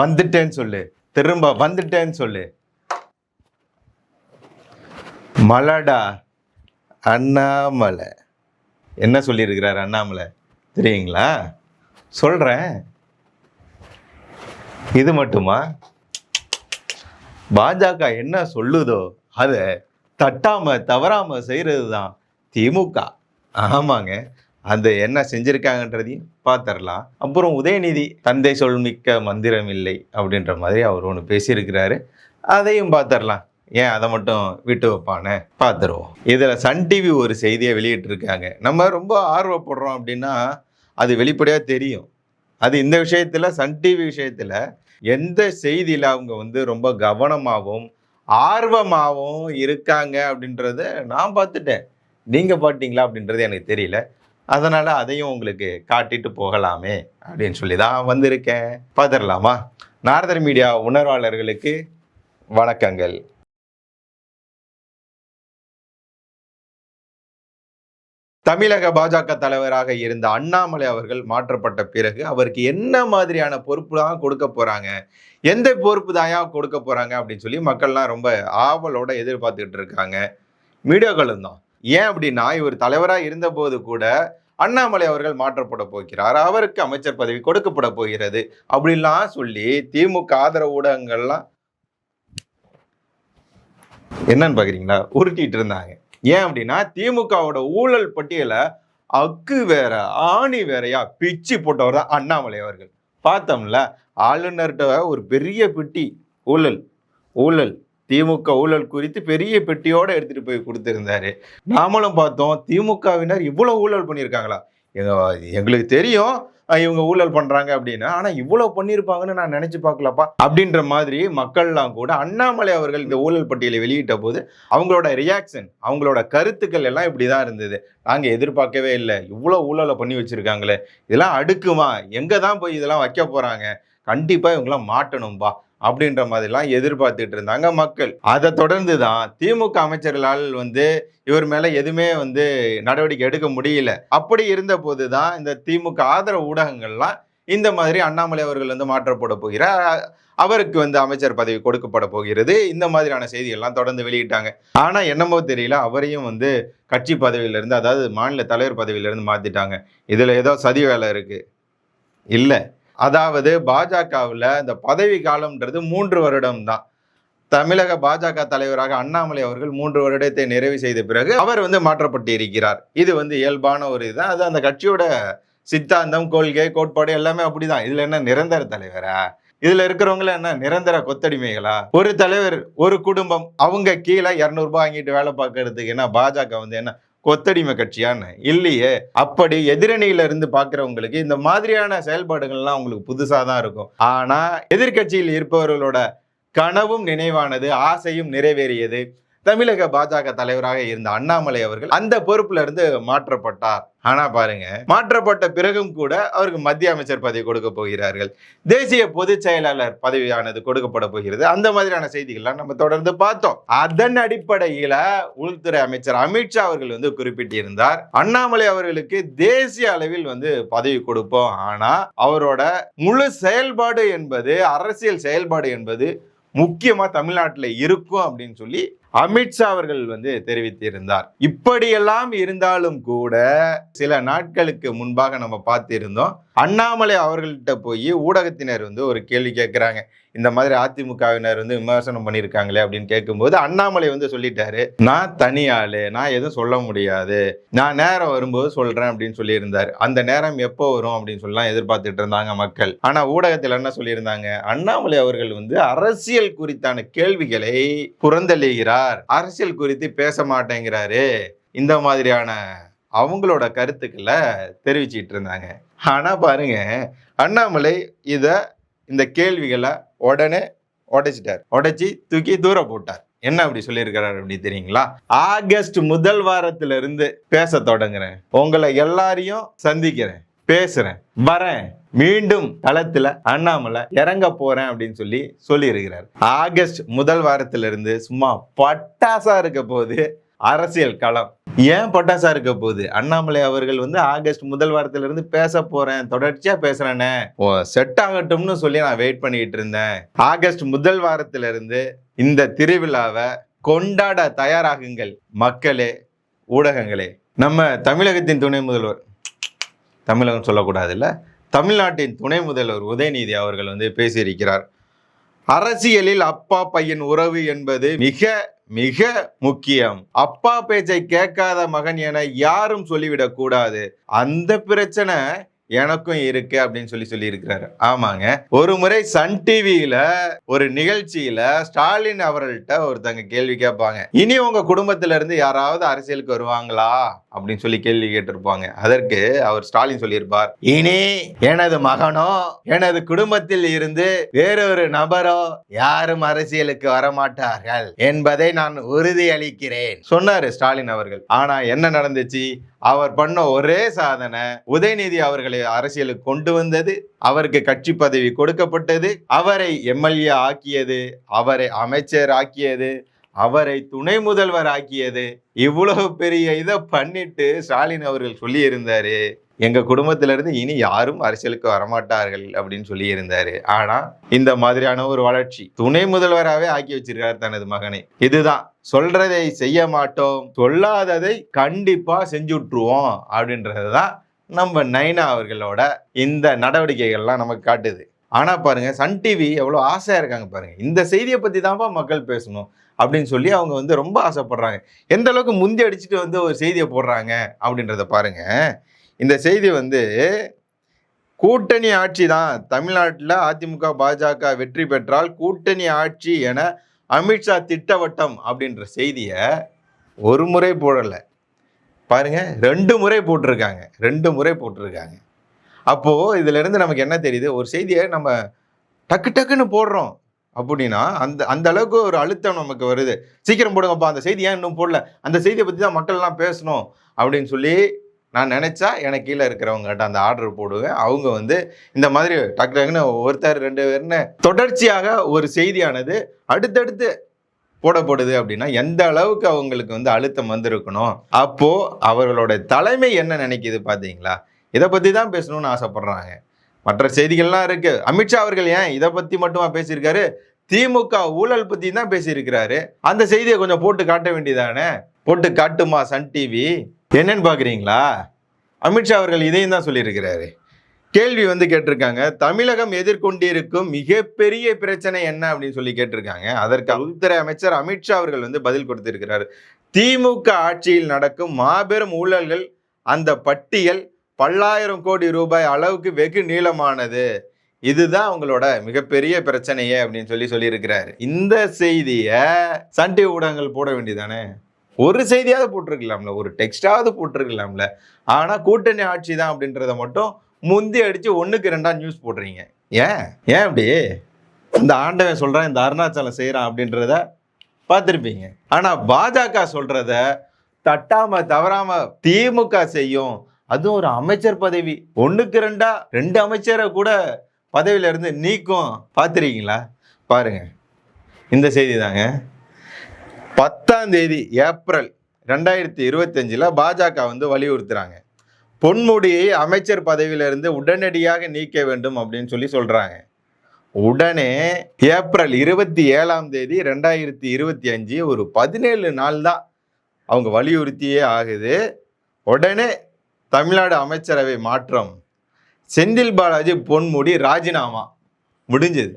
வந்துட்டேன்னு சொல்லு. திரும்ப வந்துட்டேன்னு சொல்லு. மலடா அண்ணாமலை. என்ன சொல்லியிருக்கிறார் அண்ணாமலை? தெரியுங்களா? சொல்கிறேன் இது மட்டுமா? பாஜக என்ன சொல்லுதோ அதை தட்டாமல் தவறாமல் செய்கிறது தான் திமுக. ஆமாங்க. அந்த என்ன செஞ்சிருக்காங்கன்றதையும் பார்த்துடலாம். அப்புறம் உதயநிதி தந்தை சொல் மிக்க மந்திரம் இல்லை அப்படின்ற மாதிரி அவர் ஒன்று பேசியிருக்கிறாரு. அதையும் பார்த்துடலாம். ஏன் அதை மட்டும் விட்டு வைப்பானே? பார்த்துருவோம். இதில் சன் டிவி ஒரு செய்தியை வெளியிட்டிருக்காங்க. நம்ம ரொம்ப ஆர்வப்படுறோம் அப்படின்னா அது வெளிப்படையாக தெரியும். அது இந்த விஷயத்தில் சன் டிவி விஷயத்தில் எந்த செய்தியில் அவங்க வந்து ரொம்ப கவனமாகவும் ஆர்வமாகவும் இருக்காங்க அப்படின்றத நான் பார்த்துட்டேன். நீங்கள் பார்த்தீங்களா அப்படின்றது எனக்கு தெரியல. அதனால் அதையும் உங்களுக்கு காட்டிட்டு போகலாமே அப்படின்னு சொல்லி தான் வந்திருக்கேன். பார்த்துடலாமா? நாரதர் மீடியா உணர்வாளர்களுக்கு வணக்கங்கள். தமிழக பாஜக தலைவராக இருந்த அண்ணாமலை அவர்கள் மாற்றப்பட்ட பிறகு அவருக்கு என்ன மாதிரியான பொறுப்பு தான் கொடுக்க போறாங்க? எந்த பொறுப்பு தாயா கொடுக்க போறாங்க அப்படின்னு சொல்லி மக்கள்லாம் ரொம்ப ஆவலோட எதிர்பார்த்துக்கிட்டு இருக்காங்க. மீடியாக்களும் தான். ஏன் அப்படின்னா இவர் தலைவராக இருந்தபோது கூட அண்ணாமலை அவர்கள் மாற்றப்பட போகிறார் அவருக்கு அமைச்சர் பதவி கொடுக்கப்பட போகிறது அப்படின்லாம் சொல்லி திமுக ஆதரவு ஊடகங்கள்லாம் என்னன்னு பாக்குறீங்களா? உருட்டிட்டு இருந்தாங்க. ஏன் அப்படின்னா திமுகவோட ஊழல் பட்டியலை அக்கு வேற ஆணி வேறையா பிச்சு போட்டவர் தான் அண்ணாமலை அவர்கள். பார்த்தோம்ல ஆளுநர்கிட்ட ஒரு பெரிய பெட்டி ஊழல் ஊழல். திமுக ஊழல் குறித்து பெரிய பெட்டியோடு எடுத்துகிட்டு போய் கொடுத்துருந்தாரு. நாமளும் பார்த்தோம் திமுகவினர் இவ்வளோ ஊழல் பண்ணியிருக்காங்களா? எங்க எங்களுக்கு தெரியும் இவங்க ஊழல் பண்ணுறாங்க அப்படின்னு. ஆனால் இவ்வளோ பண்ணியிருப்பாங்கன்னு நான் நினச்சி பார்க்கலப்பா. அப்படின்ற மாதிரி மக்கள்லாம் கூட அண்ணாமலை அவர்கள் இந்த ஊழல் பட்டியலை வெளியிட்ட போது அவங்களோட ரியாக்ஷன் அவங்களோட கருத்துக்கள் எல்லாம் இப்படி தான் இருந்தது. நாங்கள் எதிர்பார்க்கவே இல்லை. இவ்வளோ ஊழலை பண்ணி வச்சுருக்காங்களே. இதெல்லாம் அடுக்குமா? எங்கே தான் போய் இதெல்லாம் வைக்க போகிறாங்க கண்டிப்பாக இவங்களாம் மாட்டணும்பா. அப்படின்ற மாதிரிலாம் எதிர்பார்த்துட்டு இருந்தாங்க மக்கள். அதை தொடர்ந்து தான் திமுக அமைச்சர்களால் வந்து இவர் மேலே எதுவுமே வந்து நடவடிக்கை எடுக்க முடியல. அப்படி இருந்த போது தான் இந்த திமுக ஆதரவு ஊடகங்கள்லாம் இந்த மாதிரி அண்ணாமலை அவர்கள் வந்து மாற்றப்பட போகிறார். அவருக்கு வந்து அமைச்சர் பதவி கொடுக்கப்பட போகிறது. இந்த மாதிரியான செய்திகள்லாம் தொடர்ந்து வெளியிட்டாங்க. ஆனால் என்னமோ தெரியல அவரையும் வந்து கட்சி பதவியிலிருந்து அதாவது மாநில தலைவர் பதவியிலிருந்து மாற்றிட்டாங்க இதில் ஏதோ சதி வேலை இருக்குது இல்லை. அதாவது பாஜகவில் இந்த பதவி காலம்ன்றது மூன்று வருடம் தான் தமிழக பாஜக தலைவராக அண்ணாமலை அவர்கள் மூன்று வருடத்தை நிறைவு செய்த பிறகு அவர் வந்து மாற்றப்பட்டு இருக்கிறார் இது வந்து இயல்பான ஒரு இதுதான். அது அந்த கட்சியோட சித்தாந்தம் கொள்கை கோட்பாடு எல்லாமே அப்படிதான். இதுல என்ன நிரந்தர தலைவரா? இதுல இருக்கிறவங்கள என்ன நிரந்தர கொத்தடிமைகளா? ஒரு தலைவர் ஒரு குடும்பம் அவங்க கீழே இரநூறுபா வாங்கிட்டு வேலை பார்க்கறதுக்கு என்ன பாஜக வந்து என்ன கொத்தடிமை கட்சியான்னு. இல்லையே அப்படி எதிரணியில இருந்து பாக்குறவங்களுக்கு இந்த மாதிரியான செயல்பாடுகள்லாம் உங்களுக்கு புதுசா தான் இருக்கும். ஆனா எதிர்க்கட்சியில் இருப்பவர்களோட கனவும் நினைவானது ஆசையும் நிறைவேறியது. தமிழக பாஜக தலைவராக இருந்த அண்ணாமலை அவர்கள் அந்த பொறுப்புல இருந்து மாற்றப்பட்டார். ஆனா பாருங்க மாற்றப்பட்ட பிறகும் கூட அவருக்கு மத்திய அமைச்சர் பதவி கொடுக்க போகிறார்கள். தேசிய பொதுச் செயலாளர் பதவியானது கொடுக்கப்பட போகிறது. அந்த மாதிரியான செய்திகள்லாம் நம்ம தொடர்ந்து பார்த்தோம். அதன் அடிப்படையில உள்துறை அமைச்சர் அமித்ஷா அவர்கள் வந்து குறிப்பிட்டிருந்தார் அண்ணாமலை அவர்களுக்கு தேசிய அளவில் வந்து பதவி கொடுப்போம். ஆனா அவரோட முழு செயல்பாடு என்பது அரசியல் செயல்பாடு என்பது முக்கியமா தமிழ்நாட்டில் இருக்கும் அப்படின்னு சொல்லி அமித்ஷா அவர்கள் வந்து தெரிவித்திருந்தார். இப்படியெல்லாம் இருந்தாலும் கூட சில நாட்களுக்கு முன்பாக நம்ம பார்த்திருந்தோம். அண்ணாமலை அவர்கள்ட்ட போய் ஊடகத்தினர் வந்து ஒரு கேள்வி கேட்குறாங்க. இந்த மாதிரி அதிமுகவினர் வந்து விமர்சனம் பண்ணியிருக்காங்களே அப்படின்னு கேட்கும்போது அண்ணாமலை வந்து சொல்லிட்டாரு. நான் தனி ஆளு நான் எதுவும் சொல்ல முடியாது. நான் நேரம் வரும்போது சொல்றேன் அப்படின்னு சொல்லியிருந்தார். அந்த நேரம் எப்போ வரும் அப்படின்னு சொல்லலாம் எதிர்பார்த்துட்டு இருந்தாங்க மக்கள். ஆனா ஊடகத்தில் என்ன சொல்லியிருந்தாங்க? அண்ணாமலை அவர்கள் வந்து அரசியல் குறித்தான கேள்விகளை புறந்தள்ளுகிறார். அரசியல் குறித்து பேச மாட்டேங்கிறாரு. இந்த மாதிரியான அவங்களோட கருத்துக்களை தெரிவிச்சிட்டு இருந்தாங்க. ஆனால் பாருங்க அண்ணாமலை இதை இந்த கேள்விகளை உடனே உடைச்சிட்டார். உடைச்சி தூக்கி தூர போட்டார். என்ன அப்படி சொல்லியிருக்கிறார் அப்படின்னு தெரியுங்களா? ஆகஸ்ட் முதல் வாரத்திலிருந்து பேச தொடங்குறேன். உங்களை எல்லாரையும் சந்திக்கிறேன். பேசுறேன். வரேன். மீண்டும் களத்துல அண்ணாமலை இறங்க போறேன் அப்படின்னு சொல்லி சொல்லி இருக்கிறார் ஆகஸ்ட் முதல் வாரத்துல இருந்து சும்மா பட்டாசா இருக்க போது அரசியல் களம். ஏன் பட்டாசா இருக்க போகுது? அண்ணாமலை அவர்கள் வந்து ஆகஸ்ட் முதல் வாரத்துல இருந்து பேச போறேன் தொடர்ச்சியா பேசுறேனே. ஓ செட் ஆகட்டும்னு சொல்லி நான் வெயிட் பண்ணிட்டு இருந்தேன். ஆகஸ்ட் முதல் வாரத்துல இருந்து இந்த திருவிழாவை கொண்டாட தயாராகுங்கள் மக்களே ஊடகங்களே. நம்ம தமிழகத்தின் துணை முதல்வர் தமிழகம் சொல்லக்கூடாது இல்லை தமிழ்நாட்டின் துணை முதல்வர் உதயநிதி அவர்கள் வந்து பேசியிருக்கிறார். அரசியலில் அப்பா பையன் உறவு என்பது மிக மிக முக்கியம். அப்பா பேச்சை கேட்காத மகன் என யாரும் சொல்லிவிடக் கூடாது அந்த பிரச்சனை எனக்கும் இருக்கு அப்படின்னு சொல்லி சொல்லி இருக்கிறாரு ஆமாங்க. ஒரு முறை சன் டிவியில ஒரு நிகழ்ச்சியில ஸ்டாலின் அவர்கள்ட்ட ஒருத்தங்க கேள்வி கேட்பாங்க. இனி உங்க குடும்பத்துல இருந்து யாராவது அரசியலுக்கு வருவாங்களா? அப்படின்னு சொல்லி கேள்வி கேட்டிருப்பாங்க. அதற்கு அவர் ஸ்டாலின் சொல்லியிருப்பார். இனி எனது மகனோ எனது குடும்பத்தில் இருந்து வேறொரு நபரோ யாரும் அரசியலுக்கு வரமாட்டார்கள் என்பதை நான் உறுதியளிக்கிறேன். சொன்னாரு ஸ்டாலின் அவர்கள். ஆனா என்ன நடந்துச்சு? அவர் பண்ண ஒரே சாதனை உதயநிதி அவர்களை அரசியலுக்கு கொண்டு வந்தது அவருக்கு கட்சி பதவி கொடுக்கப்பட்டது அவரை எம்எல்ஏ ஆக்கியது அவரை அமைச்சர் ஆக்கியது அவரை துணை முதல்வர் ஆக்கியது. இவ்வளவு பெரிய இதை பண்ணிட்டு ஸ்டாலின் அவர்கள் சொல்லி இருந்தாரு எங்கள் குடும்பத்திலேருந்து இனி யாரும் அரசியலுக்கு வரமாட்டார்கள் அப்படின்னு சொல்லி ஆனால் இந்த மாதிரியான ஒரு வளர்ச்சி துணை முதல்வராகவே ஆக்கி வச்சிருக்காரு தனது மகனை. இதுதான். சொல்றதை செய்ய மாட்டோம். சொல்லாததை கண்டிப்பா செஞ்சுட்ருவோம் அப்படின்றதுதான் நம்ம நைனா அவர்களோட இந்த நடவடிக்கைகள்லாம் நமக்கு காட்டுது. ஆனால் பாருங்க சன் டிவி எவ்வளோ ஆசையாக இருக்காங்க பாருங்கள் இந்த செய்தியை பற்றி தான்ப்பா மக்கள் பேசணும் அப்படின்னு சொல்லி அவங்க வந்து ரொம்ப ஆசைப்படுறாங்க. எந்த அளவுக்கு முந்தி அடிச்சுட்டு வந்து ஒரு செய்தியை போடுறாங்க அப்படின்றத பாருங்கள் இந்த செய்தி வந்து கூட்டணி ஆட்சி தான். தமிழ்நாட்டில் அதிமுக பாஜக வெற்றி பெற்றால் கூட்டணி ஆட்சி என அமித்ஷா திட்டவட்டம் அப்படின்ற செய்தியை ஒரு முறை போடலை. பாருங்க ரெண்டு முறை போட்டிருக்காங்க. ரெண்டு முறை போட்டிருக்காங்க. அப்போது இதுலேருந்து நமக்கு என்ன தெரியுது? ஒரு செய்தியை நம்ம டக்கு டக்குன்னு போடுறோம் அப்படின்னா அந்த அந்த அளவுக்கு ஒரு அழுத்தம் நமக்கு வருது. சீக்கிரம் போடுங்கப்பா அந்த செய்தி ஏன் இன்னும் போடல? அந்த செய்தியை பற்றி தான் மக்கள்லாம் பேசணும் அப்படின்னு சொல்லி நான் நினச்சா எனக்கு கீழே இருக்கிறவங்ககிட்ட அந்த ஆர்டர் போடுவேன். அவங்க வந்து இந்த மாதிரி டக்கு டக்குன்னு ஒருத்தர் ரெண்டு பேர்னு தொடர்ச்சியாக ஒரு செய்தியானது அடுத்தடுத்து போடப்படுது அப்படின்னா எந்த அளவுக்கு அவங்களுக்கு வந்து அழுத்தம் வந்திருக்கணும்? அப்போது அவர்களோட தலைமை என்ன நினைக்கிது பார்த்தீங்களா இதை பற்றி தான் பேசணும்னு ஆசைப்பட்றாங்க. மற்ற செய்திகள்லாம் இருக்குது அமித்ஷா அவர்கள் ஏன் இதை பற்றி மட்டுமா பேசியிருக்காரு? திமுக ஊழல் பற்றி தான் பேசியிருக்கிறாரு. அந்த செய்தியை கொஞ்சம் போட்டு காட்ட வேண்டியதானே? போட்டு காட்டுமா சன் டிவி? என்னன்னு பார்க்குறீங்களா அமித்ஷா அவர்கள் இதையும் தான் சொல்லியிருக்கிறாரு. கேள்வி வந்து கேட்டிருக்காங்க. தமிழகம் எதிர்கொண்டிருக்கும் மிகப்பெரிய பிரச்சனை என்ன அப்படின்னு சொல்லி கேட்டிருக்காங்க. அதற்கு உள்துறை அமைச்சர் அமித்ஷா அவர்கள் வந்து பதில் கொடுத்திருக்கிறார். திமுக ஆட்சியில் நடக்கும் மாபெரும் ஊழல்கள் அந்த பட்டியல் பல்லாயிரம் கோடி ரூபாய் அளவுக்கு வெகு நீளமானது. இதுதான் அவங்களோட மிகப்பெரிய பிரச்சனையே அப்படின்னு சொல்லி சொல்லியிருக்கிறாரு. இந்த செய்தியை சன் டிவி ஊடகங்கள் போட வேண்டியதானே ஒரு செய்தியாவது போட்டிருக்கலாம்ல ஒரு டெக்ஸ்டாவது போட்டிருக்கலாம்ல. ஆனால் கூட்டணி ஆட்சி தான் அப்படின்றத மட்டும் முந்தி அடித்து ஒன்றுக்கு ரெண்டாக நியூஸ் போடுறீங்க. ஏன்? ஏன் அப்படி? இந்த ஆண்டவன் சொல்கிறான் இந்த அருணாச்சலம் செய்கிறான் அப்படின்றத பார்த்துருப்பீங்க. ஆனால் பாஜக சொல்கிறத தட்டாமல் தவறாமல் திமுக செய்யும் அதுவும் ஒரு அமைச்சர் பதவி. ஒன்றுக்கு ரெண்டா ரெண்டு அமைச்சரை கூட பதவியிலேருந்து நீக்கும். பார்த்துருக்கீங்களா? பாருங்கள் இந்த செய்தி தாங்க. பத்தாம் தேதி ஏப்ரல் ரெண்டாயிரத்தி இருபத்தஞ்சில் பாஜக வந்து வலியுறுத்துறாங்க. பொன்முடியை அமைச்சர் பதவியிலிருந்து உடனடியாக நீக்க வேண்டும் அப்படின்னு சொல்லி சொல்கிறாங்க உடனே ஏப்ரல் இருபத்தி ஏழாம் தேதி ரெண்டாயிரத்தி இருபத்தி அஞ்சு ஒரு பதினேழு நாள் தான் அவங்க வலியுறுத்தியே ஆகுது. உடனே தமிழ்நாடு அமைச்சரவை மாற்றம். செந்தில் பாலாஜி பொன்முடி ராஜினாமா. முடிஞ்சது.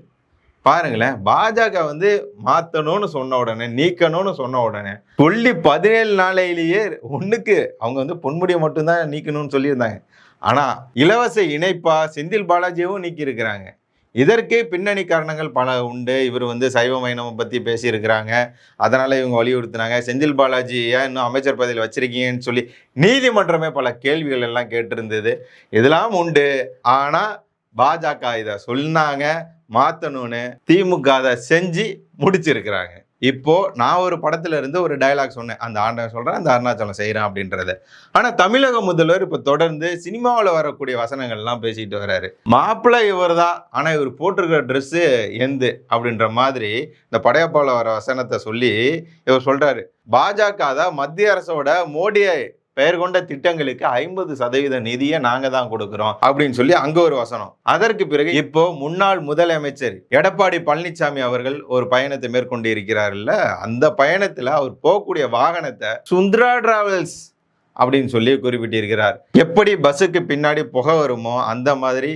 பாருங்களேன் பாஜக வந்து மாத்தணும்னு சொன்ன உடனே நீக்கணும்னு சொன்ன உடனே சொல்லி பதினேழு நாளையிலேயே ஒண்ணுக்கு அவங்க வந்து பொன்முடியை மட்டும்தான் நீக்கணும்னு சொல்லியிருந்தாங்க. ஆனா இலவச இணைப்பா செந்தில் பாலாஜியும் நீக்கி இருக்கிறாங்க இதற்கே பின்னணி காரணங்கள் பல உண்டு. இவர் வந்து சைவ மைனம் பற்றி பேசியிருக்கிறாங்க. அதனால் இவங்க வலியுறுத்தினாங்க. செந்தில் பாலாஜி ஏன் இன்னும் அமைச்சர் பதவியில் வச்சிருக்கீங்கன்னு சொல்லி நீதிமன்றமே பல கேள்விகள் எல்லாம் கேட்டிருந்தது. இதெல்லாம் உண்டு. ஆனால் பாஜக இதை சொன்னாங்க மாத்தணும்னு திமுக அதை செஞ்சு முடிச்சிருக்கிறாங்க. இப்போ நான் ஒரு படத்துல இருந்து ஒரு டைலாக் சொன்னேன். அந்த ஆண்டவன் சொல்றேன் அந்த அருணாச்சலம் செய்யறான் அப்படின்றத. ஆனா தமிழக முதல்வர் இப்ப தொடர்ந்து சினிமாவில் வரக்கூடிய வசனங்கள்லாம் பேசிட்டு வர்றாரு. மாப்பிள்ளை இவர் தான் ஆனா இவர் போட்டிருக்கிற ட்ரெஸ் எந்து அப்படின்ற மாதிரி இந்த படையப்பாவில் வர வசனத்தை சொல்லி இவர் சொல்றாரு. பாஜக தான் மத்திய அரசோட மோடியை பெயர் கொண்ட திட்டங்களுக்கு ஐம்பது சதவீத நிதியை நாங்க தான் கொடுக்கிறோம் அப்படின்னு சொல்லி அங்க ஒரு வசனம். அதற்கு பிறகு இப்போ முன்னாள் முதலமைச்சர் எடப்பாடி பழனிசாமி அவர்கள் ஒரு பயணத்தை மேற்கொண்டு இருக்கிறார்ல அந்த பயணத்துல அவர் போகக்கூடிய வாகனத்தை சுந்தரா டிராவல்ஸ் அப்படின்னு சொல்லி குறிப்பிட்டிருக்கிறார். எப்படி பஸ்ஸுக்கு பின்னாடி புகை வருமோ அந்த மாதிரி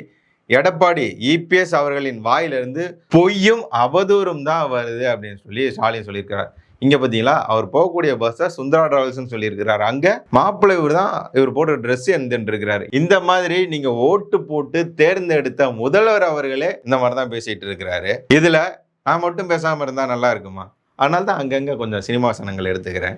எடப்பாடி இபிஎஸ் அவர்களின் வாயிலிருந்து பொய்யும் அவதூறும் தான் வருது அப்படின்னு சொல்லி ஸ்டாலின் சொல்லியிருக்கிறார். இங்க பாத்தீங்களா அவர் போகக்கூடிய பஸ்ஸை சுந்தரா டிராவல்ஸ்னு சொல்லியிருக்கிறார். அங்க மாப்பிள்ளை இவர் தான் இவர் போட்ட ட்ரெஸ் எந்துட்டு இருக்கிறாரு இந்த மாதிரி நீங்க ஓட்டு போட்டு தேர்ந்தெடுத்த முதல்வர் அவர்களே இந்த மாதிரி தான் பேசிட்டு இருக்கிறாரு. இதுல நான் மட்டும் பேசாம இருந்தா நல்லா இருக்குமா? அதனால தான் அங்கங்க கொஞ்சம் சினிமாசனங்கள் எடுத்துக்கிறேன்.